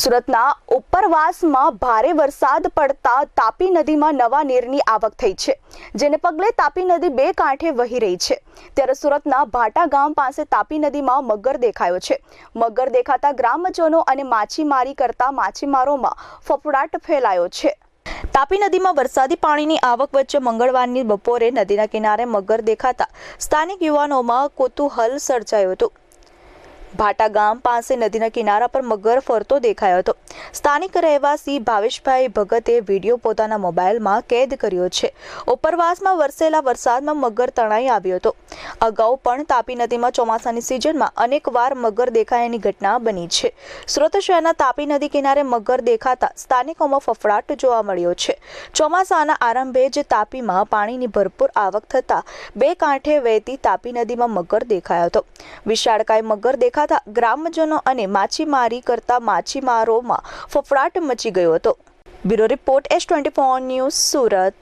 સુરતના ઉપરવાસમાં ભારે વરસાદ પડતા તાપી નદીમાં નવા નીરની આવક થઈ છે, જેને પગલે તાપી નદી બે કાંઠે વહી રહી છે. ત્યારે સુરતના ભાટા ગામ પાસે તાપી નદીમાં મગર દેખાયો છે. મગર દેખાતા ગ્રામજનો અને માછીમારી કરતા માછીમારોમાં ફફડાટ ફેલાયો છે. તાપી નદીમાં વરસાદી પાણીની આવક વચ્ચે મંગળવારની બપોરે નદીના કિનારે મગર દેખાતા સ્થાનિક યુવાનોમાં કુતૂહલ સર્જાયું હતું. ભાટા ગામ પાસે નદીના કિનારા પર મગર ફરતો દેખાયો હતો. સ્થાનિક રહેવાસી ભાવેશભાઈ ભગતે વીડિયો પોતાના મોબાઈલમાં કેદ કર્યો છે. ઉપરવાસમાં વરસેલા વરસાદમાં મગર તણાઈ આવ્યો હતો. અગાઉ પણ તાપી નદીમાં ચોમાસાની સિઝનમાં અનેકવાર મગર દેખાયાની ઘટના બની છે. સુરત શહેરના તાપી નદી કિનારે મગર દેખાતા સ્થાનિકોમાં ફફડાટ જોવા મળ્યો છે. ચોમાસાના આરંભે જ તાપીમાં પાણીની ભરપૂર આવક થતાં બે કાંઠે વહેતી તાપી નદીમાં મગર દેખાયો હતો. વિશાળકાય મગર દેખાતા ગ્રામજનો અને માછીમારી કરતા માછીમારોમાં ફફડાટ મચી ગયો હતો. Bureau report S twenty four news Surat.